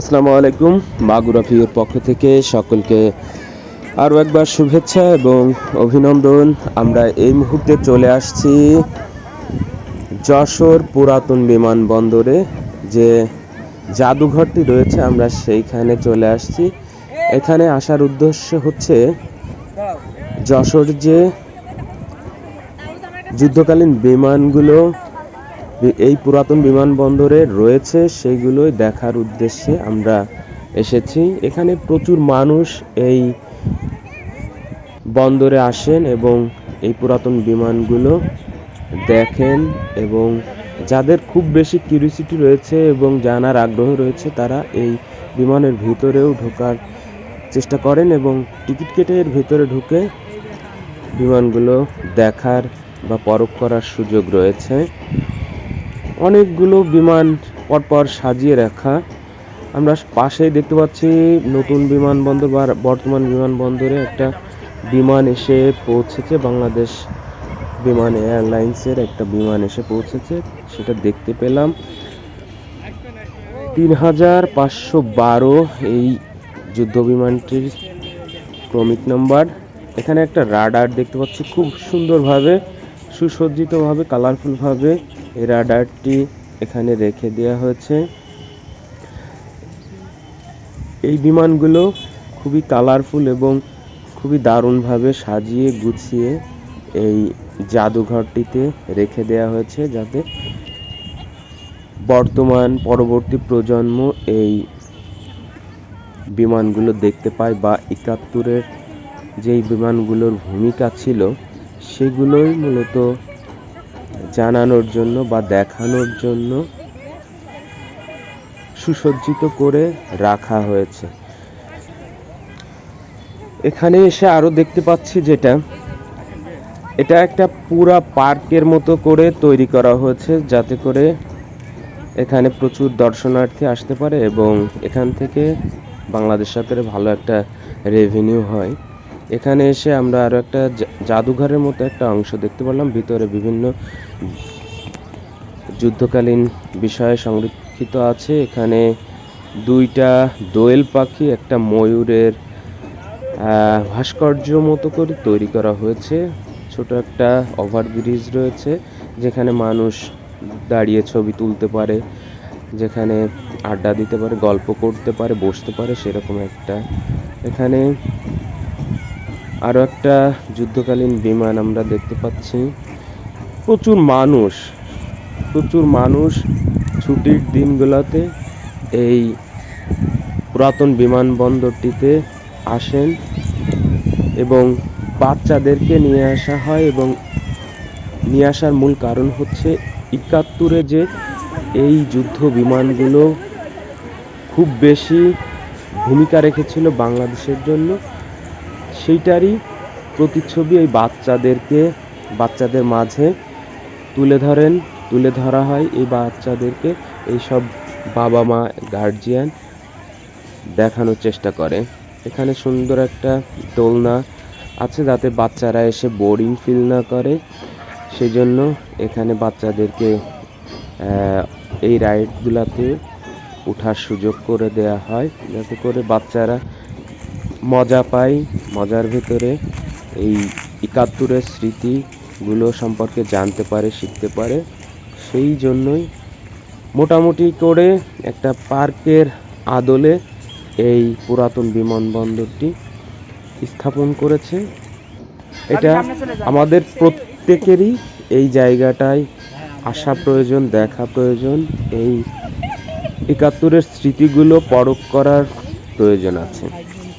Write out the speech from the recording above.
আসসালামু আলাইকুম। মাগুরা ভিউর পক্ষ থেকে সকলকে আরও একবার শুভেচ্ছা এবং অভিনন্দন। আমরা এই মুহূর্তে চলে আসছি যশোর পুরাতন বিমানবন্দরে। যে জাদুঘরটি রয়েছে, আমরা সেইখানে চলে আসছি। এখানে আসার উদ্দেশ্য হচ্ছে যশোর যে যুদ্ধকালীন বিমানগুলো এই পুরাতন বিমানবন্দরে রয়েছে, সেগুলোই দেখার উদ্দেশ্যে আমরা এসেছি। এখানে প্রচুর মানুষ এই বন্দরে আসেন এবং এই পুরাতন বিমানগুলো দেখেন এবং যাদের খুব বেশি কিউরিসিটি রয়েছে এবং জানার আগ্রহ রয়েছে, তারা এই বিমানের ভিতরেও ঢোকার চেষ্টা করেন এবং টিকিট কেটে এর ভিতরে ঢুকে বিমানগুলো দেখার বা পরখ করার সুযোগ রয়েছে। অনেকগুলো বিমান পরপর সাজিয়ে রাখা। আমরা পাশেই দেখতে পাচ্ছি নতুন বিমানবন্দর বা বর্তমান বিমানবন্দরে একটা বিমান এসে পৌঁছেছে। বাংলাদেশ বিমান এয়ারলাইন্সের একটা বিমান এসে পৌঁছেছে, সেটা দেখতে পেলাম। তিন হাজার পাঁচশো বারো এই যুদ্ধ বিমানটির ক্রমিক নাম্বার। এখানে একটা রাডার দেখতে পাচ্ছি, খুব সুন্দরভাবে, সুসজ্জিতভাবে কালারফুলভাবে রাডারটি এখানে রেখে দেওয়া হয়েছে। এই বিমানগুলো খুবই কালারফুল এবং খুবই দারুণভাবে সাজিয়ে গুছিয়ে এই জাদুঘরটিতে রেখে দেওয়া হয়েছে যাতে বর্তমান পরবর্তী প্রজন্ম এই বিমানগুলো দেখতে পায় বা একাত্তরের যেই বিমানগুলোর ভূমিকা ছিল, সেগুলোই মূলত জানানোর জন্য বা দেখানোর জন্য সুসজ্জিত করে রাখা হয়েছে। এখানে এসে আরও দেখতে পাচ্ছি যেটা, এটা একটা পুরা পার্কের মতো করে তৈরি করা হয়েছে যাতে করে এখানে প্রচুর দর্শনার্থী আসতে পারে এবং এখান থেকে বাংলাদেশ সরকারের ভালো একটা রেভিনিউ হয়। এখানে এসে আমরা আরও একটা জাদুঘরের মতো একটা অংশ দেখতে পারলাম ভিতরে বিভিন্ন যুদ্ধকালীন বিষয়ে সংরক্ষিত আছে। এখানে দুইটা দোয়েল পাখি, একটা ময়ূরের ভাস্কর্য মতো করে তৈরি করা হয়েছে। ছোট একটা ওভারব্রিজ রয়েছে, যেখানে মানুষ দাঁড়িয়ে ছবি তুলতে পারে, যেখানে আড্ডা দিতে পারে, গল্প করতে পারে, বসতে পারে, সেরকম একটা। এখানে আরও একটা যুদ্ধকালীন বিমান আমরা দেখতে পাচ্ছি। প্রচুর মানুষ প্রচুর মানুষ ছুটির দিনগুলোতে এই পুরাতন বিমানবন্দরটিতে আসেন এবং বাচ্চাদেরকে নিয়ে আসা হয় এবং নিয়ে আসার মূল কারণ হচ্ছে একাত্তরে যে এই যুদ্ধ বিমানগুলো খুব বেশি ভূমিকা রেখেছিল বাংলাদেশের জন্য। সেইটারই প্রতিচ্ছবি এই বাচ্চাদেরকে, বাচ্চাদের মাঝে তুলে ধরেন, তুলে ধরা হয় এই বাচ্চাদেরকে এইসব বাবা মা গার্জিয়ান দেখানোর চেষ্টা করে। এখানে সুন্দর একটা দোলনা আছে যাতে বাচ্চারা এসে বোরিং ফিল না করে। সেই জন্য এখানে বাচ্চাদেরকে এই রাইডগুলোতে ওঠার সুযোগ করে দেয়া হয়। যাতে করে বাচ্চারা মজা পাই মজার ভেতরে এই একাত্তরের স্মৃতিগুলো সম্পর্কে জানতে পারে শিখতে পারে। সেই জন্যই মোটামুটি করে একটা পার্কের আদলে এই পুরাতন বিমানবন্দরটি স্থাপন করেছে। এটা আমাদের প্রত্যেকেরই এই জায়গাটায় আসা প্রয়োজন দেখা প্রয়োজন। এই একাত্তরের স্মৃতিগুলো পরখ করার প্রয়োজন আছে।